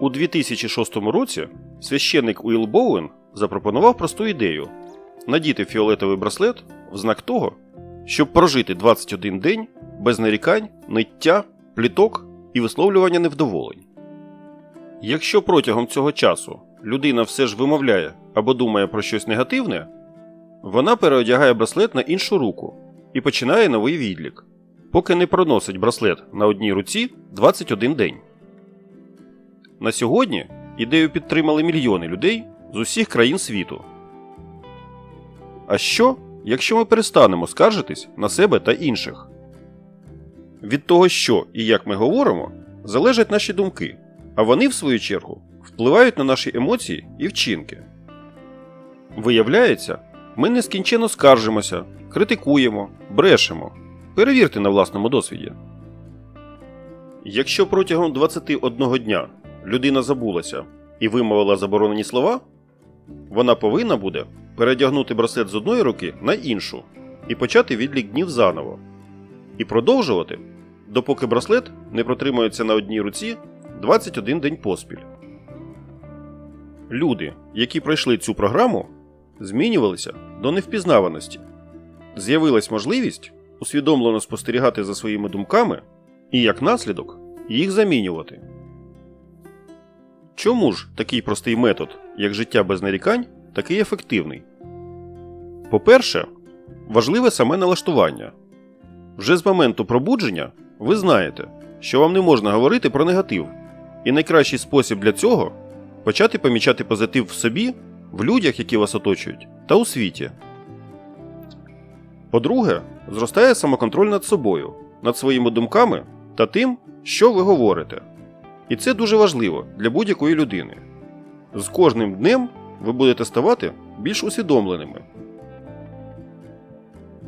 У 2006 році священник Уіл Боуен запропонував просту ідею надіти фіолетовий браслет в знак того, щоб прожити 21 день без нарікань, ниття, пліток і висловлювання невдоволень. Якщо протягом цього часу людина все ж вимовляє або думає про щось негативне, вона переодягає браслет на іншу руку і починає новий відлік, поки не проносить браслет на одній руці 21 день. На сьогодні ідею підтримали мільйони людей з усіх країн світу. А що, якщо ми перестанемо скаржитись на себе та інших? Від того, що і як ми говоримо, залежать наші думки, а вони, в свою чергу, впливають на наші емоції і вчинки. Виявляється, ми нескінченно скаржимося, критикуємо, брешемо. Перевірте на власному досвіді. Якщо протягом 21 дня людина забулася і вимовила заборонені слова, вона повинна буде передягнути браслет з одної руки на іншу і почати відлік днів заново. І продовжувати, допоки браслет не протримується на одній руці 21 день поспіль. Люди, які пройшли цю програму, змінювалися до невпізнаваності. З'явилась можливість усвідомлено спостерігати за своїми думками і, як наслідок, їх замінювати. Чому ж такий простий метод, як життя без нарікань, такий ефективний? По-перше, важливе саме налаштування. Вже з моменту пробудження ви знаєте, що вам не можна говорити про негатив, і найкращий спосіб для цього почати помічати позитив в собі, в людях, які вас оточують, та у світі. По-друге, зростає самоконтроль над собою, над своїми думками та тим, що ви говорите. І це дуже важливо для будь-якої людини. З кожним днем ви будете ставати більш усвідомленими.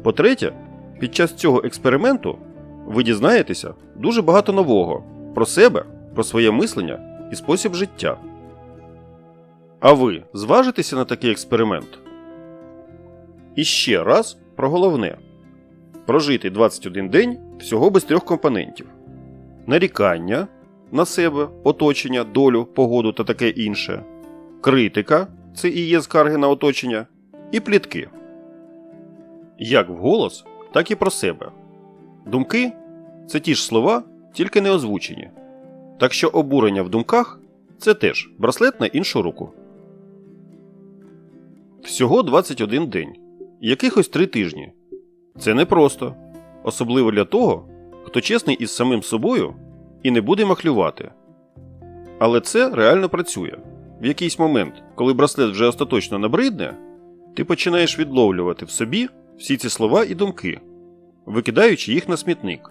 По-третє, під час цього експерименту ви дізнаєтеся дуже багато нового про себе, про своє мислення і спосіб життя. А ви зважитеся на такий експеримент? І ще раз про головне: прожити 21 день всього без трьох компонентів: нарікання на себе, оточення, долю, погоду та таке інше, критика це і є скарги на оточення, і плітки. Як вголос, так і про себе. Думки це ті ж слова, тільки не озвучені. Так що обурення в думках це теж браслет на іншу руку. Всього 21 день. Якихось 3 тижні. Це непросто. Особливо для того, хто чесний із самим собою і не буде махлювати. Але це реально працює. В якийсь момент, коли браслет вже остаточно набридне, ти починаєш відловлювати в собі всі ці слова і думки, викидаючи їх на смітник,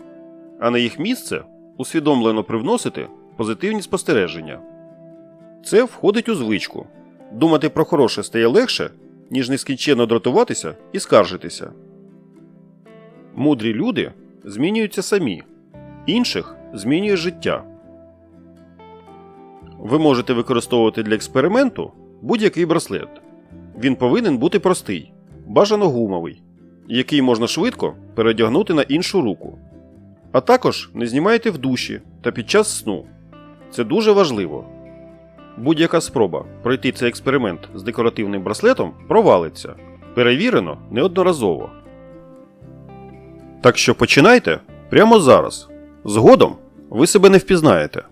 а на їх місце усвідомлено привносити позитивні спостереження. Це входить у звичку. Думати про хороше стає легше, ніж нескінченно дратуватися і скаржитися. Мудрі люди змінюються самі, інших змінює життя. Ви можете використовувати для експерименту будь-який браслет. Він повинен бути простий, бажано гумовий, який можна швидко передягнути на іншу руку. А також не знімайте в душі та під час сну. Це дуже важливо. Будь-яка спроба пройти цей експеримент з декоративним браслетом провалиться. Перевірено неодноразово. Так що починайте прямо зараз. Згодом ви себе не впізнаєте.